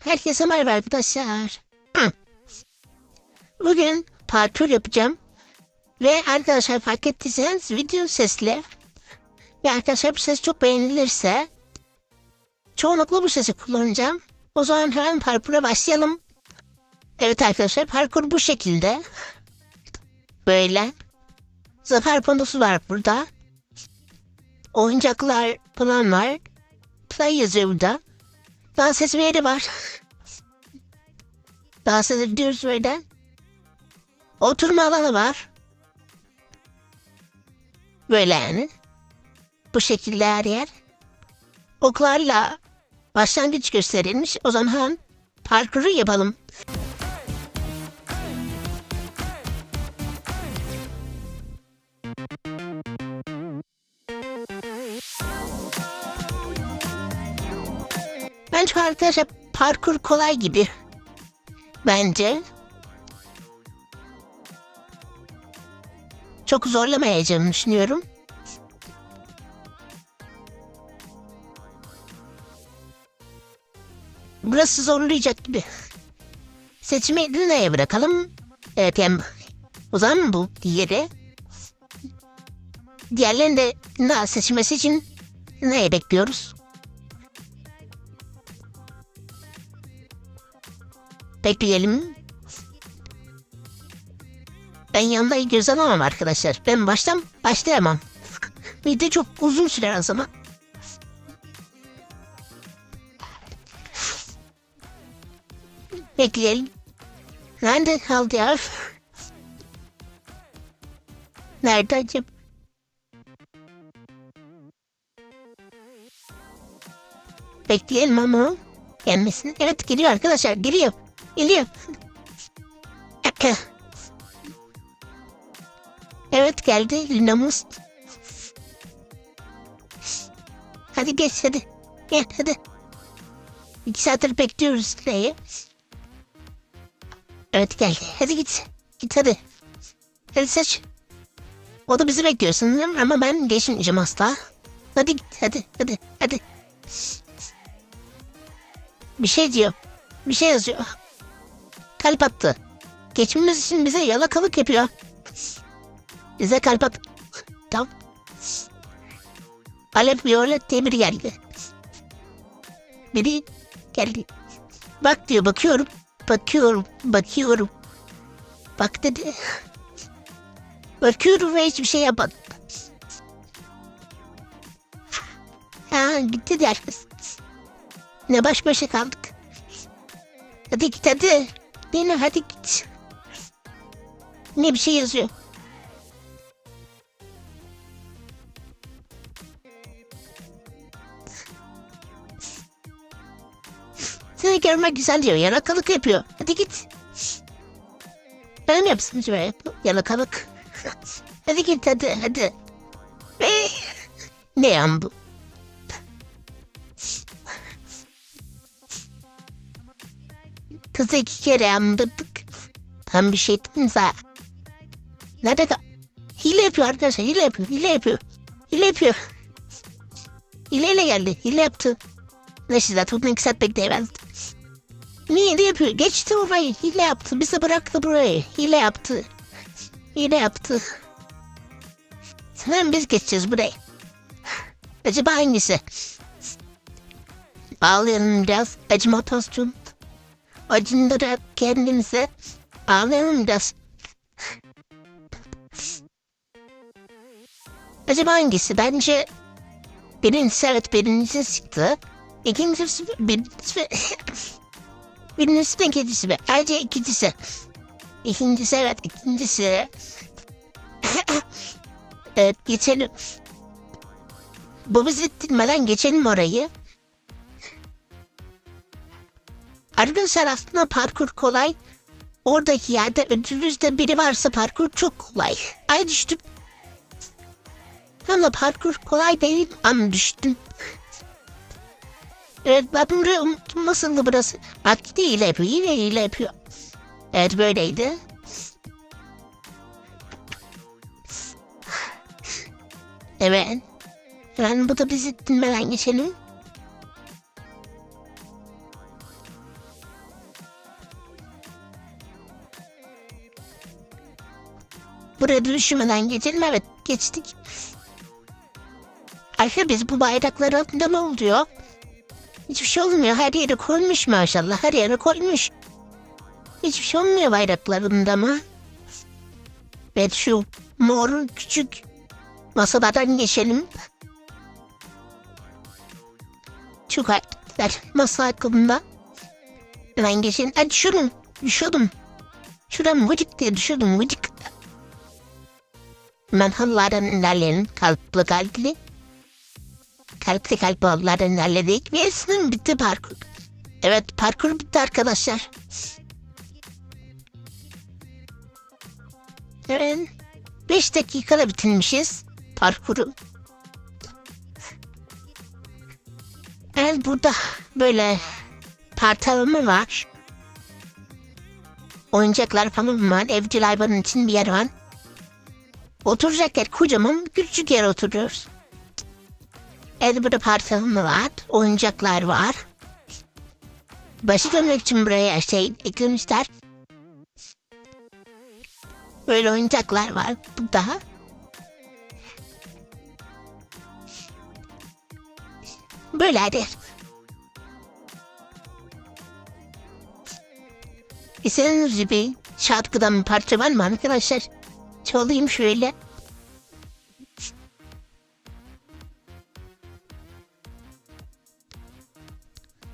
Herkese merhaba arkadaşlar. Bugün parkur yapacağım. Ve arkadaşlar fark ettiyseniz video sesli. Ve arkadaşlar bu ses çok beğenilirse çoğunlukla bu sesi kullanacağım. O zaman hemen parkura başlayalım. Evet arkadaşlar parkur bu şekilde. Böyle. Zafer panosu var burada. Oyuncaklar falan var. Play yazıyor burada. Dans etme yeri var. Dans edebiliyoruz böyle. Oturma alanı var. Böyle yani. Bu şekilde her yer. Oklarla başlangıç gösterilmiş. O zaman parkuru yapalım. Bence arkadaşlar parkur kolay gibi. Bence. Çok zorlamayacağımı düşünüyorum. Burası zorlayacak gibi. Seçimi Luna'ya bırakalım. Evet yani o zaman bu diğeri. Diğerlerini de Luna seçmesi için Luna'yı bekliyoruz. Bekleyelim. Ben yanında göz alamam arkadaşlar. Ben baştan başlayamam. Video çok uzun sürer o zaman. Bekleyelim. Nerede kaldı ya? Nerede acaba? Bekleyelim ama gelmesin. Evet geliyor arkadaşlar geliyor. Geliyor. Evet geldi Linamız. Hadi geç hadi. Gel hadi. İki saattir bekliyoruz Lina'yı. Evet gel. Hadi git. Git hadi. Hadi seç. O da bizi bekliyor sanırım ama ben geçmeyeceğim asla. Hadi git hadi hadi hadi. Bir şey diyor. Bir şey yazıyor. Kalp attı. Geçmemiz için bize yalakalık yapıyor. Bize kalp at. Tamam. Alep Violet diye biri geldi. Biri geldi. Bak diyor bakıyorum. Bakıyorum. Bakıyorum. Bak dedi. Bakıyorum ve hiçbir şey yapmadım. Ha gitti diğer kız. Ne baş başa kaldık. Hadi git hadi. Dene hadi git. Ne bir şey yazıyor. Seni görmek güzel diyor. Yalakalık yapıyor. Hadi git. Ben mi yapsın şöyle? Yalakalık. hadi git hadi hadi. Ne yan bu? Kızı iki kere yandırdık. Tam bir şey ettim zaten. Nerede Hile yapıyor arkadaşlar. Hile yapıyor. Hile yapıyor. Hile yapıyor. Hileyle geldi. Hile yaptı. Neyse zaten iki saat bekleyemezdim. Niye hile yapıyor? Geçti orayı. Hile yaptı. Bizi bıraktı burayı. Hile yaptı. Hile yaptı. Sanırım biz geçeceğiz burayı. Acaba hangisi? Ağlayalım biraz. Acımatosçum. Acındırarak kendinize ağlayalım biraz. Acaba hangisi? Bence birincisi evet birincisi çıktı. İkincisi birincisi birincisi de ikincisi mi? Ayrıca ikincisi. İkincisi evet ikincisi. evet geçelim. Bu bizi dinmeden geçelim orayı. Arkadaşlar aslında parkur kolay. Oradaki yerde önünüzde biri varsa parkur çok kolay. Ay düştüm. Ama parkur kolay değil ama düştüm. Evet ben burayı unuttum nasıldı burası. Bak yine hile yapıyor yine hile yapıyor. Evet böyleydi. Evet. Ben bu da bizi dinmeden geçelim. Buraya düşmeden geçelim. Evet geçtik. Ayşe biz bu bayraklar altında ne oluyor? Hiçbir şey olmuyor. Her yere koymuş maşallah. Her yere koymuş. Hiçbir şey olmuyor bayraklarında mı? Evet şu mor küçük masalardan geçelim. Çok arkadaşlar masa hakkında. Hemen geçelim. Hadi düşürdüm. Düşürdüm. Şuram vıcık diye düşürdüm vıcık. Hemen halılardan ilerleyelim. Kalpli kalpli. Halılardan ilerledik. Ve sınırım bitti parkur. Evet parkur bitti arkadaşlar. Evet. 5 dakikada bitirmişiz parkuru. Evet burada böyle partalımı var. Oyuncaklar falan var. Evcil hayvanın için bir yer var. Oturacak yer kocaman küçük yer oturuyoruz. Burada partalımı var. Oyuncaklar var. Başı dönmek için buraya şey eklemişler. Böyle oyuncaklar var burada. Böyle hadi. İstediğiniz gibi şarkıdan bir parça var mı arkadaşlar? Çalayım şöyle.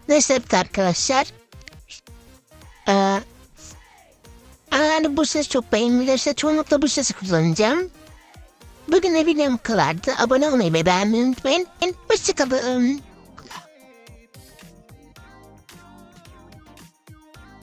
Neyse arkadaşlar. Ee, eğer bu ses çok beğenilirse çoğunlukla bu sesi kullanacağım. Bugün de videom kadardı. Abone olmayı ve beğenmeyi unutmayın. Hoşçakalın.